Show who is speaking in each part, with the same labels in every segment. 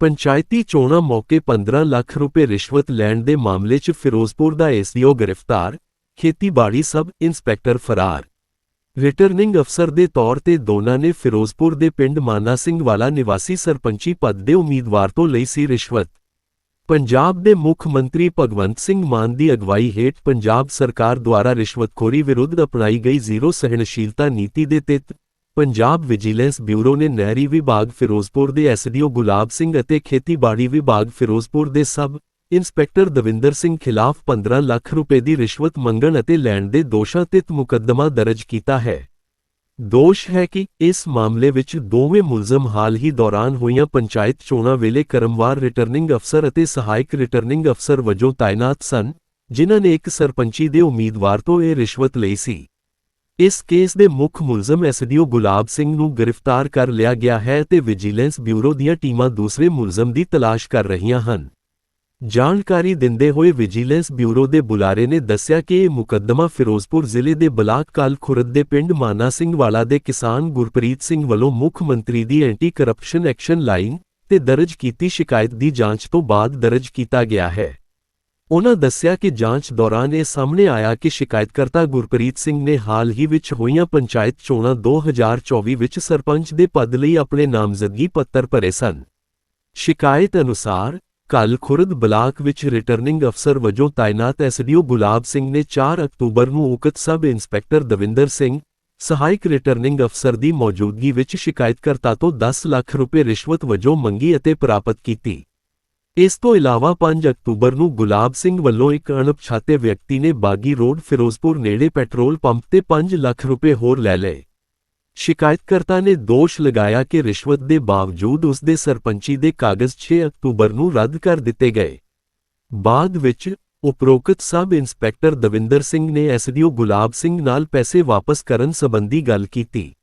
Speaker 1: ਪੰਚਾਇਤੀ ਚੋਣਾਂ ਮੌਕੇ 15 ਲੱਖ ਰੁਪਏ ਰਿਸ਼ਵਤ ਲੈਣ ਦੇ ਮਾਮਲੇ 'ਚ ਫਿਰੋਜ਼ਪੁਰ ਦਾ ਐਸਡੀਓ ਗ੍ਰਿਫਤਾਰ, ਖੇਤੀਬਾੜੀ ਸਬ ਇੰਸਪੈਕਟਰ ਫਰਾਰ। ਰਿਟਰਨਿੰਗ ਅਫਸਰ ਦੇ ਤੌਰ ਤੇ ਦੋਨਾਂ ਨੇ ਫਿਰੋਜ਼ਪੁਰ ਦੇ ਪਿੰਡ ਮਾਨਾ ਸਿੰਘ ਵਾਲਾ ਨਿਵਾਸੀ ਸਰਪੰਚੀ ਪਦ ਦੇ ਉਮੀਦਵਾਰ ਤੋਂ ਲਈ ਸੀ ਰਿਸ਼ਵਤ। ਪੰਜਾਬ ਦੇ ਮੁੱਖ ਮੰਤਰੀ ਭਗਵੰਤ ਸਿੰਘ ਮਾਨ ਦੀ ਅਗਵਾਈ ਹੇਠ ਪੰਜਾਬ ਸਰਕਾਰ ਦੁਆਰਾ ਰਿਸ਼ਵਤਖੋਰੀ ਵਿਰੁੱਧ ਅਪਣਾਈ ਗਈ ਜ਼ੀਰੋ ਸਹਿਣਸ਼ੀਲਤਾ ਨੀਤੀ ਦੇ ਤਹਿਤ ਪੰਜਾਬ ਵਿਜੀਲੈਂਸ ਬਿਊਰੋ ਨੇ ਨਹਿਰੀ ਵਿਭਾਗ ਫਿਰੋਜ਼ਪੁਰ ਦੇ ਐਸਡੀਓ ਗੁਲਾਬ ਸਿੰਘ ਅਤੇ ਖੇਤੀਬਾੜੀ ਵਿਭਾਗ ਫਿਰੋਜ਼ਪੁਰ ਦੇ ਸਬ ਇੰਸਪੈਕਟਰ ਦਵਿੰਦਰ ਸਿੰਘ ਖਿਲਾਫ 15 ਲੱਖ ਰੁਪਏ ਦੀ ਰਿਸ਼ਵਤ ਮੰਗਣ ਅਤੇ ਲੈਣ ਦੇ ਦੋਸ਼ਾਂ ਤਹਿਤ ਮੁਕੱਦਮਾ ਦਰਜ ਕੀਤਾ ਹੈ। ਦੋਸ਼ ਹੈ ਕਿ ਇਸ ਮਾਮਲੇ ਵਿੱਚ ਦੋਵੇਂ ਮੁਲਜ਼ਮ ਹਾਲ ਹੀ ਦੌਰਾਨ ਹੋਈਆਂ ਪੰਚਾਇਤ ਚੋਣਾਂ ਵੇਲੇ ਕਰਮਵਾਰ ਰਿਟਰਨਿੰਗ ਅਫਸਰ ਅਤੇ ਸਹਾਇਕ ਰਿਟਰਨਿੰਗ ਅਫਸਰ ਵਜੋਂ ਤਾਇਨਾਤ ਸਨ, ਜਿਨ੍ਹਾਂ ਨੇ ਇੱਕ ਸਰਪੰਚੀ ਦੇ ਉਮੀਦਵਾਰ ਤੋਂ ਇਹ ਰਿਸ਼ਵਤ ਲਈ ਸੀ। ਇਸ ਕੇਸ ਦੇ ਮੁੱਖ ਮੁਲਜ਼ਮ ਐਸਡੀਓ ਗੁਲਾਬ ਸਿੰਘ ਨੂੰ ਗ੍ਰਿਫਤਾਰ ਕਰ ਲਿਆ ਗਿਆ ਹੈ ਤੇ ਵਿਜੀਲੈਂਸ ਬਿਊਰੋ ਦੀਆਂ ਟੀਮਾਂ ਦੂਸਰੇ ਮੁਲਜ਼ਮ ਦੀ ਤਲਾਸ਼ ਕਰ ਰਹੀਆਂ ਹਨ। ਜਾਣਕਾਰੀ ਦਿੰਦੇ ਹੋਏ ਵਿਜੀਲੈਂਸ ਬਿਊਰੋ ਦੇ ਬੁਲਾਰੇ ਨੇ ਦੱਸਿਆ ਕਿ ਇਹ ਮੁਕੱਦਮਾ ਫਿਰੋਜ਼ਪੁਰ ਜ਼ਿਲ੍ਹੇ ਦੇ ਬਲਾਕ ਕਾਲ ਖੁਰਦ ਦੇ ਪਿੰਡ ਮਾਨਾ ਸਿੰਘ ਵਾਲਾ ਦੇ ਕਿਸਾਨ ਗੁਰਪ੍ਰੀਤ ਸਿੰਘ ਵੱਲੋਂ ਮੁੱਖ ਮੰਤਰੀ ਦੀ ਐਂਟੀ ਕਰਪਸ਼ਨ ਐਕਸ਼ਨ ਲਾਈਨ ਤੇ ਦਰਜ ਕੀਤੀ ਸ਼ਿਕਾਇਤ ਦੀ ਜਾਂਚ ਤੋਂ ਬਾਅਦ ਦਰਜ ਕੀਤਾ ਗਿਆ ਹੈ। ਉਨ੍ਹਾਂ ਦੱਸਿਆ ਕਿ ਜਾਂਚ ਦੌਰਾਨ ਇਹ ਸਾਹਮਣੇ ਆਇਆ ਕਿ ਸ਼ਿਕਾਇਤਕਰਤਾ ਗੁਰਪ੍ਰੀਤ ਸਿੰਘ ਨੇ ਹਾਲ ਹੀ ਵਿੱਚ ਹੋਈਆਂ ਪੰਚਾਇਤ ਚੋਣਾਂ 2024 ਵਿੱਚ ਸਰਪੰਚ ਦੇ ਪਦ ਲਈ ਆਪਣੇ ਨਾਮਜ਼ਦਗੀ ਪੱਤਰ ਭਰੇ ਸਨ। ਸ਼ਿਕਾਇਤ ਅਨੁਸਾਰ ਕੱਲ ਖੁਰਦ ਬਲਾਕ ਵਿੱਚ ਰਿਟਰਨਿੰਗ ਅਫਸਰ ਵਜੋਂ ਤਾਇਨਾਤ ਐਸਡੀਓ ਗੁਲਾਬ ਸਿੰਘ ਨੇ 4 ਅਕਤੂਬਰ ਨੂੰ ਉਕਤ ਸਬ ਇੰਸਪੈਕਟਰ ਦਵਿੰਦਰ ਸਿੰਘ, ਸਹਾਇਕ ਰਿਟਰਨਿੰਗ ਅਫਸਰ ਦੀ ਮੌਜੂਦਗੀ ਵਿੱਚ ਸ਼ਿਕਾਇਤਕਰਤਾ ਤੋਂ 10 ਲੱਖ ਰੁਪਏ ਰਿਸ਼ਵਤ ਵਜੋਂ ਮੰਗੀ ਅਤੇ ਪ੍ਰਾਪਤ ਕੀਤੀ। ਇਸ ਤੋਂ ਇਲਾਵਾ 5 ਅਕਤੂਬਰ ਨੂੰ ਗੁਲਾਬ ਸਿੰਘ ਵੱਲੋਂ ਇੱਕ ਅਣਪਛਾਤੇ ਵਿਅਕਤੀ ਨੇ ਬਾਗੀ ਰੋਡ, ਫਿਰੋਜ਼ਪੁਰ ਨੇੜੇ ਪੈਟਰੋਲ ਪੰਪ ਤੇ 5 ਲੱਖ ਰੁਪਏ ਹੋਰ ਲੈ ਲਏ। ਸ਼ਿਕਾਇਤਕਰਤਾ ਨੇ ਦੋਸ਼ ਲਗਾਇਆ ਕਿ ਰਿਸ਼ਵਤ ਦੇ ਬਾਵਜੂਦ ਉਸ ਦੇ ਸਰਪੰਚੀ ਦੇ ਕਾਗਜ਼ 6 ਅਕਤੂਬਰ ਨੂੰ ਰੱਦ ਕਰ ਦਿੱਤੇ ਗਏ। ਬਾਅਦ ਵਿੱਚ ਉਪਰੋਕਤ ਸਬ ਇੰਸਪੈਕਟਰ ਦਵਿੰਦਰ ਸਿੰਘ ਨੇ ਐਸਡੀਓ ਗੁਲਾਬ ਸਿੰਘ ਨਾਲ ਪੈਸੇ ਵਾਪਸ ਕਰਨ ਸੰਬੰਧੀ ਗੱਲ ਕੀਤੀ।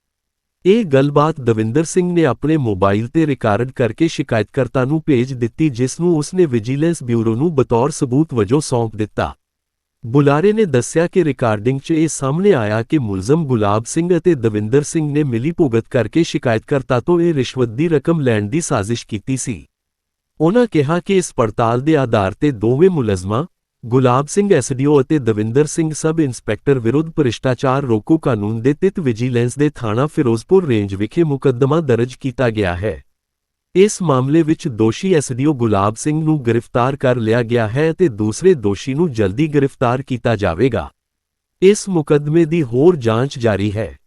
Speaker 1: ਇਹ ਗੱਲਬਾਤ ਦਵਿੰਦਰ ਸਿੰਘ ਨੇ ਆਪਣੇ ਮੋਬਾਈਲ ਤੇ ਰਿਕਾਰਡ ਕਰਕੇ ਸ਼ਿਕਾਇਤਕਰਤਾ ਨੂੰ ਭੇਜ ਦਿੱਤੀ, ਜਿਸ ਨੂੰ ਉਸਨੇ ਵਿਜੀਲੈਂਸ ਬਿਊਰੋ ਨੂੰ ਬਤੌਰ ਸਬੂਤ ਵਜੋਂ ਸੌਂਪ ਦਿੱਤਾ। ਬੁਲਾਰੇ ਨੇ ਦੱਸਿਆ ਕਿ ਰਿਕਾਰਡਿੰਗ 'ਚ ਇਹ ਸਾਹਮਣੇ ਆਇਆ ਕਿ ਮੁਲਜ਼ਮ ਗੁਲਾਬ ਸਿੰਘ ਅਤੇ ਦਵਿੰਦਰ ਸਿੰਘ ਨੇ ਮਿਲੀ ਭੁਗਤ ਕਰਕੇ ਸ਼ਿਕਾਇਤਕਰਤਾ ਤੋਂ ਇਹ ਰਿਸ਼ਵਤ ਦੀ ਰਕਮ ਲੈਣ ਦੀ ਸਾਜ਼ਿਸ਼ ਕੀਤੀ ਸੀ। ਉਹਨਾਂ ਕਿਹਾ ਕਿ ਇਸ ਪੜਤਾਲ ਦੇ ਆਧਾਰ ਤੇ ਦੋਵੇਂ ਮੁਲਜ਼ਮਾਂ ਗੁਲਾਬ ਸਿੰਘ ਐਸਡੀਓ ਅਤੇ ਦਵਿੰਦਰ ਸਿੰਘ ਸਬ ਇੰਸਪੈਕਟਰ ਵਿਰੁੱਧ ਭ੍ਰਿਸ਼ਟਾਚਾਰ ਰੋਕੂ ਕਾਨੂੰਨ ਦੇ ਤਿਤ ਵਿਜੀਲੈਂਸ ਦੇ ਥਾਣਾ ਫਿਰੋਜ਼ਪੁਰ ਰੇਂਜ ਵਿਖੇ ਮੁਕੱਦਮਾ ਦਰਜ ਕੀਤਾ ਗਿਆ ਹੈ। ਇਸ ਮਾਮਲੇ ਵਿੱਚ ਦੋਸ਼ੀ ਐਸਡੀਓ ਗੁਲਾਬ ਸਿੰਘ ਨੂੰ ਗ੍ਰਿਫਤਾਰ ਕਰ ਲਿਆ ਗਿਆ ਹੈ ਅਤੇ ਦੂਸਰੇ ਦੋਸ਼ੀ ਨੂੰ ਜਲਦੀ ਗ੍ਰਿਫਤਾਰ ਕੀਤਾ ਜਾਵੇਗਾ। ਇਸ ਮੁਕੱਦਮੇ ਦੀ ਹੋਰ ਜਾਂਚ ਜਾਰੀ ਹੈ।